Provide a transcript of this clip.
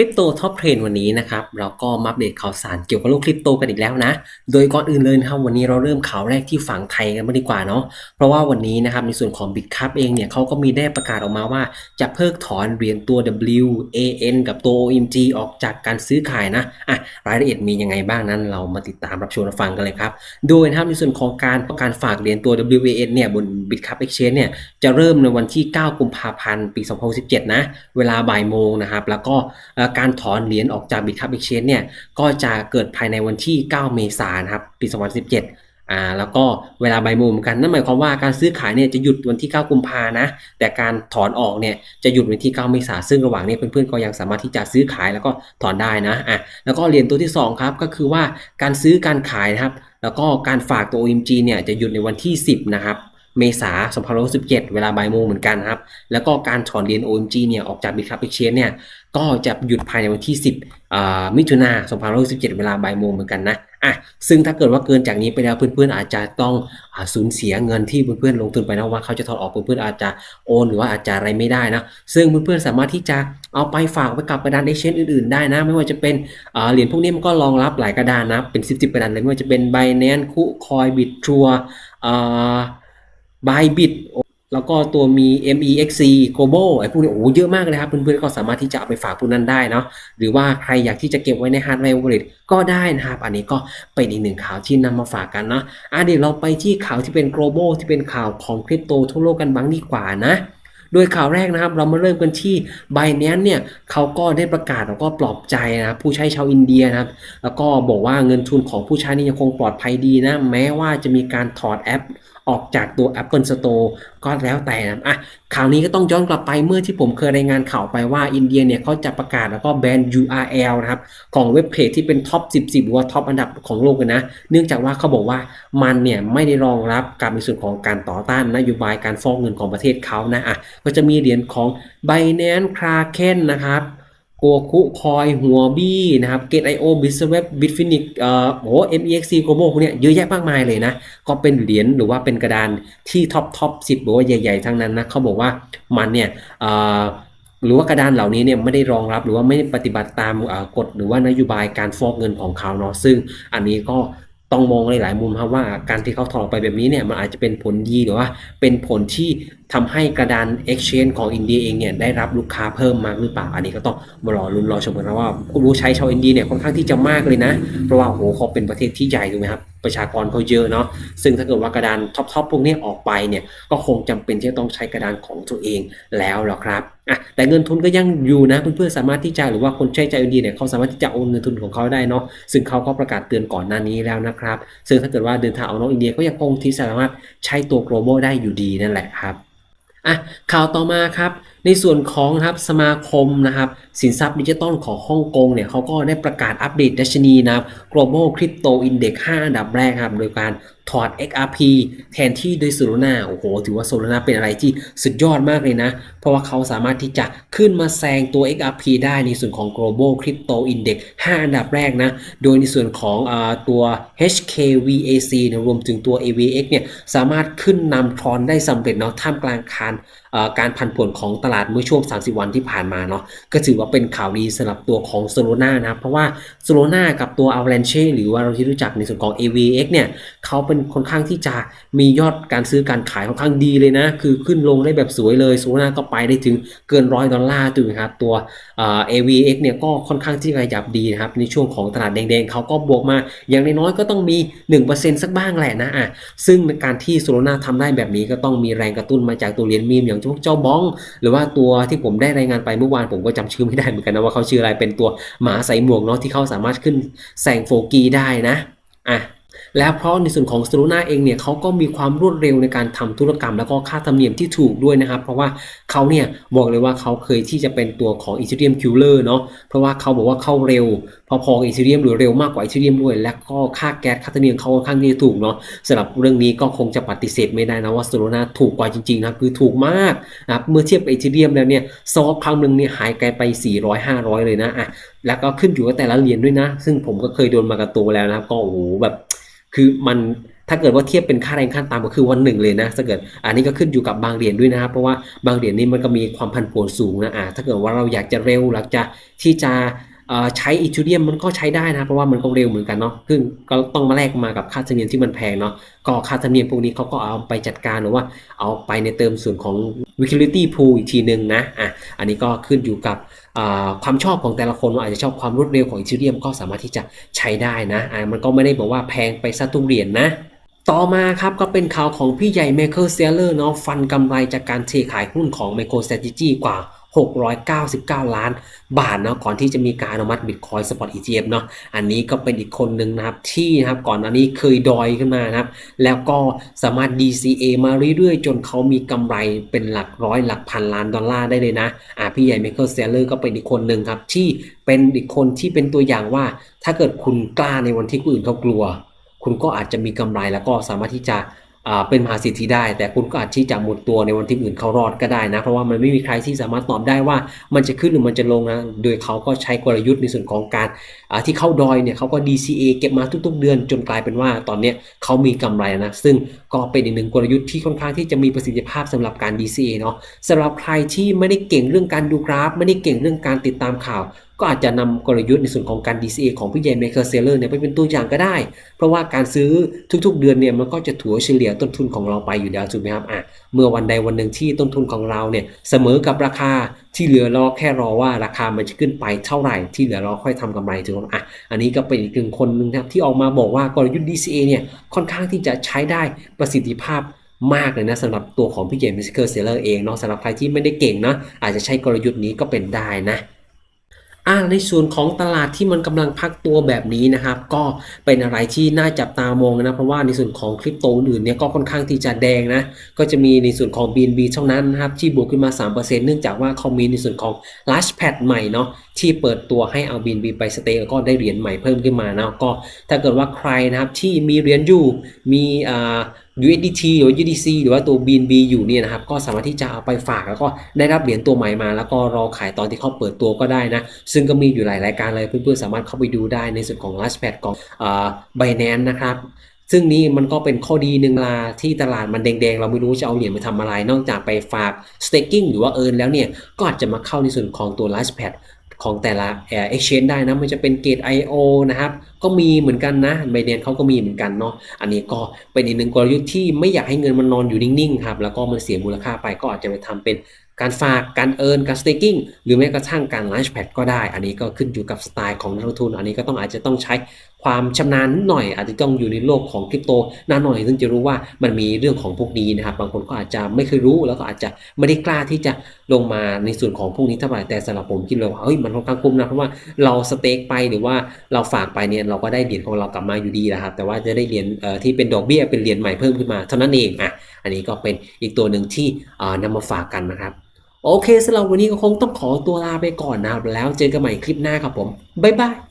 คริปโตท็อปเทรนวันนี้นะครับเราก็มาอัปเดตข่าวสารเกี่ยวกับโลกคริปโตกันอีกแล้วนะ โดยก่อนอื่นเลยนะครับวันนี้เราเริ่มข่าวแรกที่ฝั่งไทยกันมาดีกว่าเนาะเพราะว่าวันนี้นะครับในส่วนของ Bitcup เองเนี่ยเขาก็มีได้ประกาศออกมาว่า จะเพิกถอนเหรียญตัว W AN กับตัว OMG ออกจากการซื้อขายนะอะรายละเอียดมียังไงบ้างนั้น เรามาติดตามรับชมรับฟังกันเลยครับโดยนะครับในส่วนของการการฝากเหรียญตัว WAN เนี่ยบน Bitcup Exchange เนี่ยจะเริ่มในวันที่ 9 กุมภาพันธ์ปี 2017 นะเวลาบ่ายโมงนะครับแล้วก็การถอนเหรียญออกจาก Bitcup Exchange เนี่ยก็จะเกิดภายในวันที่ 9 เมษายนครับปี 2017อ่าแล้วก็เวลาใบมงเหมือนกันนั่นหมายความว่าการซื้อขายเนี่ยจะหยุดวันที่ 9 กุมภานะ แต่การถอนออกเนี่ยจะหยุดวันที่ 9 เมษายนซึ่งระหว่างนี้เพื่อนๆก็ยังสามารถที่จะซื้อขายแล้วก็ถอนได้นะอะแล้วก็เหรียญตัวที่สองครับก็คือว่าการซื้อการขายนะครับแล้วก็การฝากตัว OMG เนี่ยจะหยุดในวันที่ 10 นะครับ เมษายน2017เวลาบ่ายโมงเหมือนกันครับ แล้วก็การถอนเหรียญ OMG เนี่ยออกจาก Bitcup Exchange เนี่ยก็จะหยุดภายในวันที่ 10อ่ามิถุนายน2017เวลาบ่ายโมงเหมือนกันนะอะซึ่งถ้าเกิดว่าเกินจากนี้ไปแล้วเพื่อนๆอาจจะต้องอสูญเสียเงินที่เพื่อนๆลงทุนไปนะว่าเขาจะถอนออกเพื่อนๆอาจจะโอนหรือว่าอาจจะอะไรไม่ได้นะซึ่งเพื่อนๆสามารถที่จะเอาไปฝากไว้กับกระดาน exchange อื่นๆได้นะ ไม่ว่าจะเป็นเหรียญพวกนี้มันก็รองรับหลายกระดานนะเป็น 10ๆกระดานเลยไม่ว่าจะเป็น Binance คุคอยบิตทัวอ่า Bybit แล้วก็ตัวมี MEXC Global ไอ้พวกนี้โอ้โหเยอะมากเลยครับ เพื่อนๆก็สามารถที่จะเอาไปฝากพวกนั้นได้เนาะหรือว่าใครอยากที่จะเก็บไว้ใน Hardware Wallet ก็ได้นะครับ อันนี้ก็เป็นอีกหนึ่งข่าวที่นำมาฝากกันเนาะอะเดี๋ยวเราไปที่ข่าวที่เป็น global ที่เป็นข่าวของคริปโตทั่วโลกกันบ้างดีกว่านะโดยข่าวแรกนะครับเรามาเริ่มกันที่ Binance เนี่ยเขาก็ได้ประกาศแล้วก็ปลอบใจนะผู้ใช้ชาวอินเดียนะครับแล้วก็บอกว่าเงินทุนของผู้ใช้นี่ยังคงปลอดภัยดีนะ แม้ว่าจะมีการถอดแอป ออกจากตัว Apple Store ก็แล้วแต่นะอะข่าวนี้ก็ต้องย้อนกลับไปเมื่อที่ผมเคยรายงานข่าวไปว่าอินเดียเนี่ยเขาจะประกาศแล้วก็แบน URL นะครับ ของเว็บเพจที่เป็นท็อป 10 หรือว่าท็อปอันดับของโลกเลยนะ เนื่องจากว่าเขาบอกว่ามันเนี่ยไม่ได้รองรับการในส่วนของการต่อต้านนโยบายการฟอกเงินของประเทศเขานะอะก็จะมีเหรียญของ Binance Kraken นะครับ โกคุคอยหัวบี้นะครับเกตไอโอบิสเว็บบิตฟินิกเอ่อโห MEXC Global พวกเนี้ยเยอะแยะมากมายเลยนะ ก็เป็นเหรียญหรือว่าเป็นกระดานที่ท็อปท็อปสิบหรือว่าใหญ่ ๆ ทั้งนั้นนะเขาบอกว่ามันเนี่ยเอ่อหรือว่ากระดานเหล่านี้เนี่ยไม่ได้รองรับหรือว่าไม่ปฏิบัติตามกฎหรือว่านโยบายการฟอกเงินของเขาเนาะซึ่งอันนี้ก็ ต้องมองหลายมุมครับว่าการที่เขาถอดออกไปแบบนี้เนี่ยมันอาจจะเป็นผลดีหรือว่าเป็นผลที่ทำให้กระดาน Exchange ของอินเดียเองเนี่ยได้รับลูกค้าเพิ่มมากหรือเปล่า อันนี้ก็ต้องมารอรุนรอชมกันนะว่าผู้รู้ใช้ชาวอินเดียเนี่ยค่อนข้างที่จะมากเลยนะ เพราะว่าโอ้โหเขาเป็นประเทศที่ใหญ่ถูกไหมครับประชากรเขาเยอะเนาะซึ่งถ้าเกิดว่ากระดานท็อปๆพวกนี้ออกไปเนี่ยก็คงจำเป็นที่จะต้องใช้กระดานของตัวเองแล้วหรอครับอะแต่เงินทุนก็ยังอยู่นะเพื่อนๆสามารถที่จะหรือว่าคนใช้ใจอินเดียเนี่ยเขาสามารถที่จะโอนเงินทุนของเขาได้เนาะซึ่งเขาก็ประกาศเตือนก่อนหน้านี้แล้วนะครับ ซึ่งถ้าเกิดว่าเดินทางออกนอกอินเดียก็ยังคงที่สามารถใช้ตัว global ได้อยู่ดีนั่นแหละครับอะข่าวต่อมาครับในส่วนของนะครับสมาคมนะครับสินทรัพย์ดิจิตอลของฮ่องกงเนี่ยเขาก็ได้ประกาศอัปเดตดัชนีนะครับ global crypto index 5 อันดับแรกครับ โดยการถอด XRP แทนที่ด้วย Solana โอ้โห ถือว่า Solana เป็นอะไรที่สุดยอดมากเลยนะ เพราะว่าเขาสามารถที่จะขึ้นมาแซงตัว XRP ได้ในส่วนของ global crypto index 5 อันดับแรกนะ โดยในส่วนของอตัว HKVAC นะรวมถึงตัว AVX เนี่ยสามารถขึ้นนำทรอนได้สำเร็จเนาะท่ามกลางการการผันผวนของตลาดเมื่อช่วง 30 วันที่ผ่านมาเนาะก็ถือว่าเป็นข่าวดีสำหรับตัวของ Solana นะครับเพราะว่า Solana กับตัว Avalanche หรือว่าเราที่รู้จักในส่วนของ AVX เนี่ยเขาเป็นค่อนข้างที่จะมียอดการซื้อการขายค่อนข้างดีเลยนะ คือขึ้นลงได้แบบสวยเลย Solana ก็ไปได้ถึงเกินร้อยดอลลาร์ถูกไหมครับตัวเอ่อ AVX เนี่ยก็ค่อนข้างที่จะขยับดีนะครับในช่วงของตลาดแดงๆเขาก็บวกมาอย่างน้อยๆก็ต้องมี 1%สักบ้างแหละนะอะซึ่งการที่ Solana ทำได้แบบนี้ก็ต้องมีแรงกระตุ้นมาจากตัวเหรียญมีมอย่างเจ้าบ้อง หรือว่าตัวที่ผมได้รายงานไปเมื่อวานผมก็จำชื่อไม่ได้เหมือนกันนะว่าเขาชื่ออะไรเป็นตัวหมาใส่หมวกเนาะที่เขาสามารถขึ้นแสงโฟกีได้นะอะ แล้วเพราะในส่วนของ Solana เองเนี่ยเขาก็มีความรวดเร็วในการทำธุรกรรม แล้วก็ค่าธรรมเนียมที่ถูกด้วยนะครับ เพราะว่าเขาเนี่ยบอกเลยว่าเขาเคยที่จะเป็นตัวของ Ethereum Killer เนาะเพราะว่าเขาบอกว่าเข้าเร็ว พอพอๆกับ Ethereum หรือเร็วมากกว่า Ethereum ด้วย และก็ค่าแก๊สค่าธรรมเนียมเขาค่อนข้างที่จะถูกเนาะสำหรับเรื่องนี้ก็คงจะปฏิเสธไม่ได้นะว่า Solana ถูกกว่าจริงๆนะคือถูกมากนะครับเมื่อเทียบกับ Ethereum แล้วเนี่ยซอฟครั้งหนึ่งเนี่ยหายไกลไป 400 500 เลยนะอะแล้วก็ขึ้นอยู่กับแต่ละเหรียญด้วยนะ ซึ่งผมก็เคยโดนมากระตัวแล้วนะครับก็โอ้โหแบบ คือมันถ้าเกิดว่าเทียบเป็นค่าแรงขั้นต่ำก็คือวันหนึ่งเลยนะถ้าเกิดอันนี้ก็ขึ้นอยู่กับบางเหรียญด้วยนะครับ เพราะว่าบางเหรียญนี้มันก็มีความพันผวนสูงนะอ่าถ้าเกิดว่าเราอยากจะเร็วอยากจะที่จะ ใช้อีทูเรียมมันก็ใช้ได้นะ เพราะว่ามันก็เร็วเหมือนกันเนาะซึ่งก็ต้องมาแลกมากับค่าธรรมเนียมที่มันแพงเนาะก็ค่าธรรมเนียมพวกนี้เขาก็เอาไปจัดการหรือว่าเอาไปในเติมส่วนของ liquidity pool อีกทีหนึ่งนะอะอันนี้ก็ขึ้นอยู่กับความชอบของแต่ละคนว่าอาจจะชอบความรวดเร็วของอีทูเรียมก็สามารถที่จะใช้ได้นะอ่ามันก็ไม่ได้บอกว่าแพงไปซะทุกเหรียญนะต่อมาครับก็เป็นข่าวของพี่ใหญ่ Michael Saylor เนาะฟันกำไรจากการเทขายหุ้นของ MicroStrategy กว่า 699 ล้านบาทเนาะก่อนที่จะมีการอนุมัติ Bitcoin Spot ETF เนาะอันนี้ก็เป็นอีกคนหนึ่งนะครับที่นะครับก่อนอันนี้เคยดอยขึ้นมานะครับแล้วก็สามารถ DCA มาเรื่อยๆ จนเขามีกำไรเป็นหลักร้อยหลักพันล้านดอลลาร์ได้เลยนะอ่าพี่ใหญ่ Michael Saylor ก็เป็นอีกคนหนึ่งครับที่เป็นอีกคนที่เป็นตัวอย่างว่า ถ้าเกิดคุณกล้าในวันที่คนอื่นเขากลัว คุณก็อาจจะมีกำไรแล้วก็สามารถที่จะ เป็นมหาเศรษฐีได้ แต่คุณก็อาจที่จะหมดตัวในวันที่อื่นเขารอดก็ได้นะ เพราะว่ามันไม่มีใครที่สามารถตอบได้ว่ามันจะขึ้นหรือมันจะลงนะ โดยเขาก็ใช้กลยุทธ์ในส่วนของการที่เข้าดอยเนี่ยเขาก็ DCA เก็บมาทุกๆ เดือนจนกลายเป็นว่าตอนนี้เขามีกำไรนะ ซึ่งก็เป็นอีกหนึ่งกลยุทธ์ที่ค่อนข้างที่จะมีประสิทธิภาพสำหรับการ DCA เนาะสำหรับใครที่ไม่ได้เก่งเรื่องการดูกราฟ ไม่ได้เก่งเรื่องการติดตามข่าว ก็อาจจะนำกลยุทธ์ในส่วนของการ DCA ของพี่ใหญ่เม k อร์เซลเลอร์เนี่ยไปเป็นตัวอย่างก็ได้ เพราะว่าการซื้อทุกๆ เดือนเนี่ยมันก็จะถัวเฉลี่ยต้นทุนของเราไปอยู่แล้วถูกไหมครับอะเมื่อวันใดวันหนึ่งที่ต้นทุนของเราเนี่ยเสมอกับราคาที่เหลือรอแค่รอว่าราคามันจะขึ้นไปเท่าไหร่ที่เหลือเราค่อยทำกำไรถูกไหมอะอันนี้ก็เป็นอีกหนึ่งคนนึงนะครับที่ออกมาบอกว่ากลยุทธ์ DCA เนี่ยค่อนข้างที่จะใช้ได้ประสิทธิภาพมากเลยนะสำหรับตัวของพี่เจมิสเกอร์เซเลอร์เองเนาะสำหรับใครที่ไม่ได้เก่งนะอาจจะใช้กลยุทธ์นี้ก็เป็นได้นะ อ่าในส่วนของตลาดที่มันกำลังพักตัวแบบนี้นะครับ ก็เป็นอะไรที่น่าจับตามองนะเพราะว่าในส่วนของคริปโตอื่นเนี่ยก็ค่อนข้างที่จะแดงนะก็จะมีในส่วนของ BNB เท่านั้นนะครับที่บวกขึ้นมา 3%เนื่องจากว่าเขามีในส่วนของ Launch Pad ใหม่เนาะที่เปิดตัวให้เอา BNB ไปสเตย์แล้วก็ได้เหรียญใหม่เพิ่มขึ้นมานะก็ถ้าเกิดว่าใครนะครับที่มีเหรียญอยู่มีอ่า USDT หรือว่า UDC หรือว่าตัว BNB อยู่เนี่ยนะครับก็สามารถที่จะเอาไปฝากแล้วก็ได้รับเหรียญตัวใหม่มา แล้วก็รอขายตอนที่เขาเปิดตัวก็ได้นะ ซึ่งก็มีอยู่หลายรายการเลยเพื่อนๆสามารถเข้าไปดูได้ในส่วนของ Lastpad ของอ่า Binance นะครับซึ่งนี่มันก็เป็นข้อดีหนึ่งลาที่ตลาดมันแดงๆ เราไม่รู้จะเอาเหรียญไปทำอะไร นอกจากไปฝาก staking หรือว่า earn แล้วเนี่ย ก็อาจจะมาเข้าในส่วนของตัว Lastpad ของแต่ละเอ่อ exchange ได้นะมันจะเป็นเกต IO นะครับ ก็มีเหมือนกันนะไบเนนเขาก็มีเหมือนกันเนาะอันนี้ก็เป็นอีกหนึ่งกลยุทธ์ที่ไม่อยากให้เงินมันนอนอยู่นิ่งๆครับแล้วก็มันเสียมูลค่าไปก็อาจจะไปทำเป็น การฝากการเอินการ staking หรือแม้กระทั่งการ launch pad ก็ได้ อันนี้ก็ขึ้นอยู่กับสไตล์ของนักลงทุน อันนี้ก็ต้องอาจจะต้องใช้ความชำนาญนิดหน่อย อาจจะต้องอยู่ในโลกของคริปโตนานหน่อยซึ่งจะรู้ว่ามันมีเรื่องของพวกนี้นะครับ บางคนก็อาจจะไม่เคยรู้แล้วก็อาจจะไม่ได้กล้าที่จะลงมาในส่วนของพวกนี้เท่าไหร่แต่สำหรับผมคิดเลยว่าเฮ้ยมันค่อนข้างคุ้มนะเพราะว่าเราสเต็กไปหรือว่าเราฝากไปเนี่ยเราก็ได้เหรียญของเรากลับมาอยู่ดีนะครับ แต่ว่าจะได้เหรียญเอ่อที่เป็นดอกเบี้ยเป็นเหรียญใหม่เพิ่มขึ้นมาเท่านั้นเองอะอันนี้ก็เป็นอีกตัวหนึ่งที่เอ่อนำมาฝากกันนะครับ โอเคสำหรับวันนี้ก็คงต้องขอตัวลาไปก่อนนะครับ แล้วเจอกันใหม่คลิปหน้าครับผม บ๊ายบาย